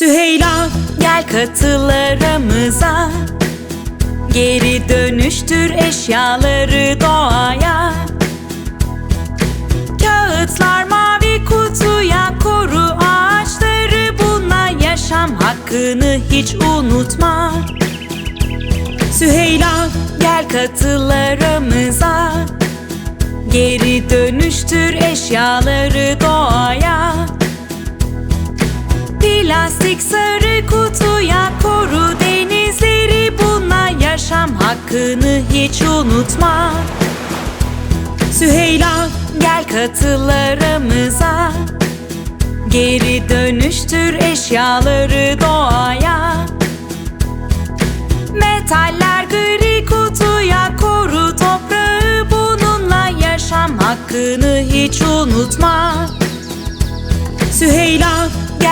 Süheyla gel katıl aramıza Geri dönüştür eşyaları doğaya. Kağıtlar mavi kutuya koru ağaçları. Bununla yaşam hakkını hiç unutma. Süheyla gel katıl aramıza Geri dönüştür eşyaları doğaya Plastik sarı kutuya koru denizleri Bununla yaşam hakkını hiç unutma. Süheyla gel katıl aramıza Geri dönüştür eşyaları doğaya. Metaller gri kutuya koru toprağı Bununla yaşam hakkını hiç unutma. Süheyla